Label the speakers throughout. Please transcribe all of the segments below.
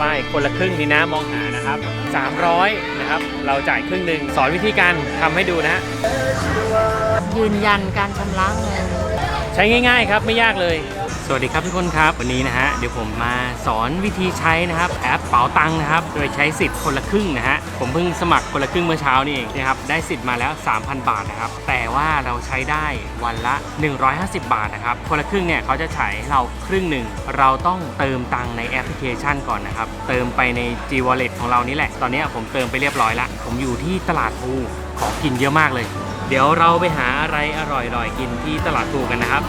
Speaker 1: ป้ายคนละครึ่งนี่นะมองหานะครับ 300 นะครับ เราจ่ายครึ่งหนึ่งสอนวิธีการทำให้ดูนะฮะ
Speaker 2: ยืนยันการชำระเงิน
Speaker 1: ใช้ง่าย ๆ ครับไม่ยากเลย สวัสดีครับทุกคนครับ วันนี้นะฮะเดี๋ยวผมมาสอนวิธีใช้นะครับแอปเป๋าตังค์นะครับ โดยใช้สิทธิ์คนละครึ่งนะฮะผมเพิ่งสมัครคนละครึ่งเมื่อเช้านี่เองนะครับได้สิทธิ์มาแล้ว 3,000 บาทนะครับแต่ว่าเราใช้ได้วันละ 150 บาทนะครับคนละครึ่งเนี่ยเขาจะใช้เราครึ่งหนึ่งเราต้องเติมตังค์ในแอปพลิเคชันก่อนนะครับเติมไปใน G Wallet ของเรานี่แหละตอนนี้ผมเติมไปเรียบร้อยละผมอยู่ที่ตลาดภู ของกินเยอะมากเลย เดี๋ยวเราไปหาอะไรอร่อยๆ กินที่ตลาดภูกันนะครับ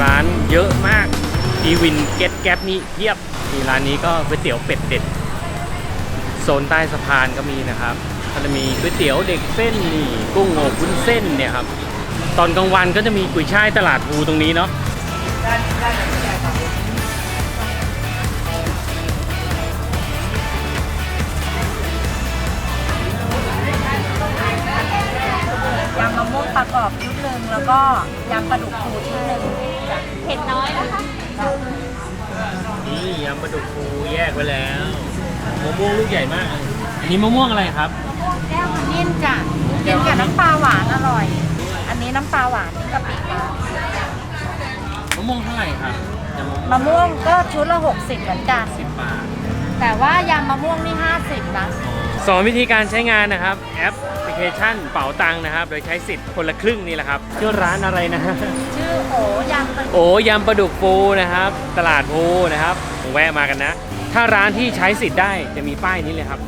Speaker 1: ร้านเยอะมากอีวินเก็ตแก๊ปนี่เพียบมีร้านนี้ก็ก๋วยเตี๋ยวเป็ดเด็ด โซนใต้สะพานก็มีนะครับก็จะมีก๋วยเตี๋ยวเด็กเส้นนี่กุ้งอบวุ้นเส้นเนี่ยครับ ตอนกลางวันก็จะมีกุยช่ายตลาดภูตรงนี้เนาะ
Speaker 2: ชุดหนึ่งแล้วก็ยำปลาดุกฟูชุดหนึ่งเผ็ดน้อยนะคะ
Speaker 1: นี่ยำปลาดุกฟูแยกไว้แล้วมะม่วงลูกใหญ่มาก อันนี้มะม่วงอะไรครับ
Speaker 2: มะม่วงแก้วขมิ้นจ้ะกินกับน้ำปลาหวานอร่อย อันนี้น้ำปลาหวานนี่กะปิหวาน
Speaker 1: มะม่วงเท่าไหร่ครับยำมะม่วง
Speaker 2: มะม่วงก็ชุดละ 60 เหมือนกัน
Speaker 1: สิบบาท
Speaker 2: แต่ว่ายำมะม่วงนี่ 50นะ
Speaker 1: สอนวิธีการใช้งานนะครับ แอป พลิเคชันเป๋าตังค์นะครับ โดยใช้สิทธิ์คนละครึ่งนี่แหละครับชื่อร้านอะไรนะฮะ
Speaker 2: ชื่อโอยำปลาดุก
Speaker 1: โอ้ยำปลาดุกฟูนะครับ ตลาดภูนะครับแวะมากันนะ ถ้าร้านที่ใช้สิทธิ์ได้จะมีป้ายนี้เลยครับ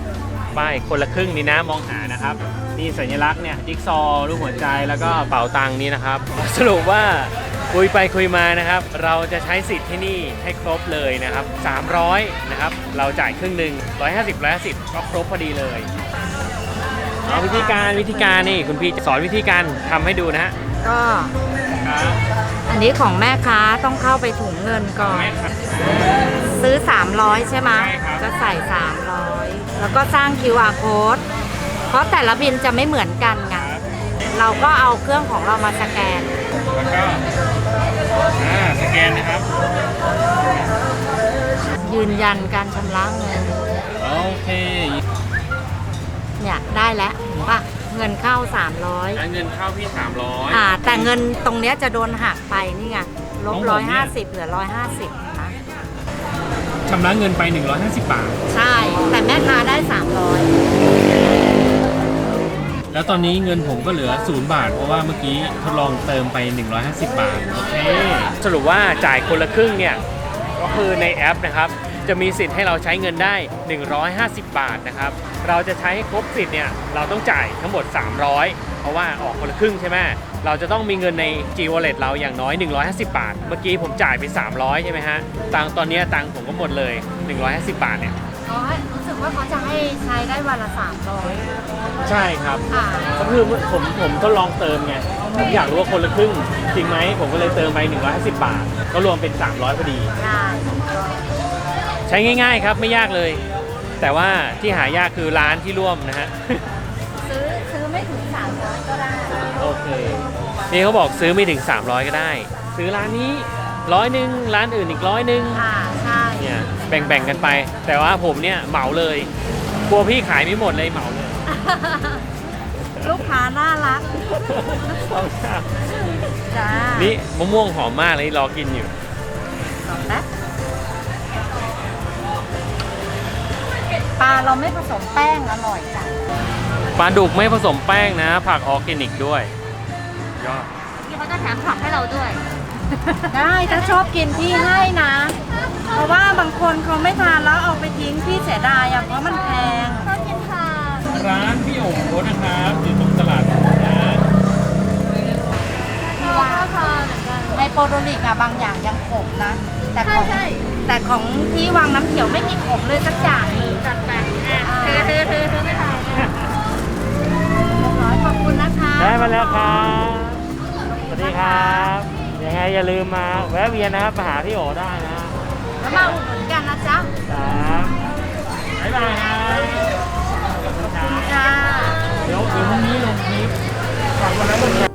Speaker 1: ป้ายคนละครึ่งนี่นะมองหานะครับนี่สัญลักษณ์เนี่ยจิ๊กซอว์รูปหัวใจแล้วก็เป๋าตังค์นี่นะครับ สรุปว่าคุยไปคุยมานะครับ เราจะใช้สิทธิ์ที่นี่ให้ครบเลยนะครับ 300 นะครับ เราจ่ายครึ่งหนึ่ง150 150 ก็ครบพอดีเลย เอาวิธีการวิธีการนี่คุณพี่จะสอนวิธีการทำให้ดูนะฮะ
Speaker 2: ก็
Speaker 1: ครับ
Speaker 2: อันนี้ของแม่ค้าต้องเข้าไปถุงเงินก่อน
Speaker 1: แม่ครับ
Speaker 2: ซื้อ 300 ใช่ไหม
Speaker 1: ใช่ครับ
Speaker 2: ก็ใส่ 300 แล้วก็สร้าง QR code เพราะแต่ละบินจะไม่เหมือนกันไงเราก็เอาเครื่องของเรามาสแกน
Speaker 1: แล้วก็อ่าสแกนนะครับ
Speaker 2: ยืนยันการชำระเงิน
Speaker 1: โอเค
Speaker 2: เนี่ยได้แล้วเห็นป่ะเงินเข้า
Speaker 1: แล้วเงินเข้าพี่
Speaker 2: 300
Speaker 1: 300
Speaker 2: อ่า แต่เงินตรงเนี้ยจะโดนหักไปนี่ไงลบ
Speaker 1: ของผม
Speaker 2: ร้อย
Speaker 1: เนี่
Speaker 2: ห้ายสิบเหลือร้อยห้าสิบนะ
Speaker 1: ชำระเงินไป 150 บาท
Speaker 2: ใช่ แต่แม่ค้าได้
Speaker 1: แล้วตอนนี้เงินผมก็เหลือ 0 บาท เพราะว่าเมื่อกี้ทดลองเติมไป 150 บาท โอเค สรุปว่าจ่ายคนละครึ่งเนี่ย ก็คือในแอปนะครับ จะมีสิทธิ์ให้เราใช้เงินได้ 150 บาทนะครับ เราจะใช้ให้ครบสิทธิ์เนี่ยเราต้องจ่ายทั้งหมด 300 เพราะว่าออกคนละครึ่งใช่ไหมเราจะต้องมีเงินใน G Wallet เราอย่างน้อย 150 บาท เมื่อกี้ผมจ่ายไป 300 ใช่ไหมฮะตังค์ตอนเนี้ยตังค์ผมก็หมดเลย 150 บาทเนี่ย
Speaker 2: 300เขาให้รู้สึกว่าเขาจะให้ใช้ได้วันละ300
Speaker 1: ใช่ครับ
Speaker 2: อ่า
Speaker 1: ก็คือผมผมทดลองเติมไงผมอยากรู้ว่าคนละครึ่งจริงไหมผมก็เลยเติมไป 150 บาท ก็รวมเป็น 300พอดี
Speaker 2: ได้
Speaker 1: ใช้ง่ายๆครับไม่ยากเลย แต่ว่าที่หายากคือร้านที่ร่วมนะฮะ
Speaker 2: ซื้อซื้อไม่ถึง300ก็ได้
Speaker 1: โอเค นี่เขาบอกซื้อไม่ถึง 300 ก็ได้ ซื้อร้านนี้ร้อยหนึ่งร้านอื่นอีกร้อยหนึ่ง
Speaker 2: อ่าใช่
Speaker 1: เนี่ยแบ่งๆกันไป แต่ว่าผมเนี่ยเหมาเลยกลัวพี่ขายไม่หมดเลยเหมาเลย
Speaker 2: ลูกค้าน่ารัก
Speaker 1: เอาจ้า
Speaker 2: จ้า
Speaker 1: นี่มะม่วงหอมมากเลยรอกินอยู่
Speaker 2: สองนะ ปลาเราไม่ผสมแป้งอร่อยจ้ะ
Speaker 1: ปลาดุกไม่ผสมแป้งนะ ผักออร์แกนิกด้วยยอด
Speaker 3: พี่เขาจะแถมผักให้เราด้วย
Speaker 2: ได้ถ้าชอบกินพี่ให้นะ เพราะว่าบางคนเขาไม่ทานแล้วเอาไปทิ้งพี่เสียดายอะเพราะมันแพง
Speaker 3: ชอบกินผัก
Speaker 1: ร้านพี่โอ๋นะครับอยู่ตรงตลาดนะ
Speaker 3: เราก็ทานเหมือนกัน
Speaker 2: ไอโปรโดลิกอะบางอย่างยังขมนะ แต่ของ
Speaker 3: ใช่ใช่
Speaker 2: แต่ของที่วังน้ำเขียวไม่มีขมเลยสักอย่างหนึ่ง
Speaker 1: มมาแวะเวียนนะครับมาหาพี่โอ๋ได้นะ
Speaker 2: แล้วมาอุดหนุนกันนะจ๊ะ
Speaker 1: ครับบ๊ายบายครับ
Speaker 2: ค่ะ
Speaker 1: เดี๋ยวเดี๋ยวพรุ่งนี้ลงคลิปฝากกดไลค์กดแชร์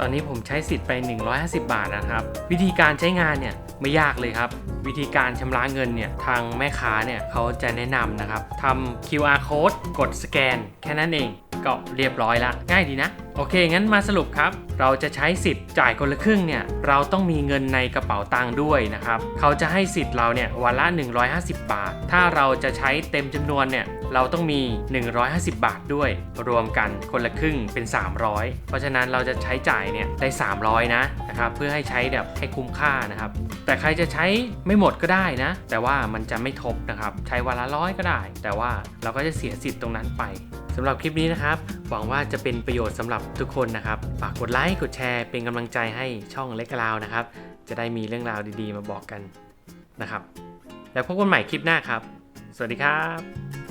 Speaker 1: ตอนนี้ผมใช้สิทธิ์ไป 150 บาทนะครับ วิธีการใช้งานเนี่ยไม่ยากเลยครับ วิธีการชำระเงินเนี่ยทางแม่ค้าเนี่ยเขาจะแนะนำนะครับทำ QR code กดสแกน แค่นั้นเอง ก็เรียบร้อยละ ง่ายดีนะ โอเค งั้นมาสรุปครับ เราจะใช้สิทธิ์จ่ายคนละครึ่งเนี่ย เราต้องมีเงินในกระเป๋าตังค์ด้วยนะครับ เขาจะให้สิทธิ์เราเนี่ยวันละ 150 บาท ถ้าเราจะใช้เต็มจำนวนเนี่ยเราต้องมี 150 บาทด้วย รวมกันคนละครึ่งเป็น 300 เพราะฉะนั้นเราจะใช้จ่ายเนี่ยได้ 300 นะนะครับเพื่อให้ใช้แบบให้คุ้มค่านะครับ แต่ใครจะใช้ไม่หมดก็ได้นะ แต่ว่ามันจะไม่ทบนะครับ ใช้วันละร้อยก็ได้ แต่ว่าเราก็จะเสียสิทธิ์ตรงนั้นไป สำหรับคลิปนี้นะครับ หวังว่าจะเป็นประโยชน์สำหรับทุกคนนะครับ ฝากกดไลค์กดแชร์เป็นกำลังใจให้ช่องเล็กลาวนะครับ จะได้มีเรื่องราวดีๆ มาบอกกันนะครับ แล้วพบกันใหม่คลิปหน้าครับ สวัสดีครับ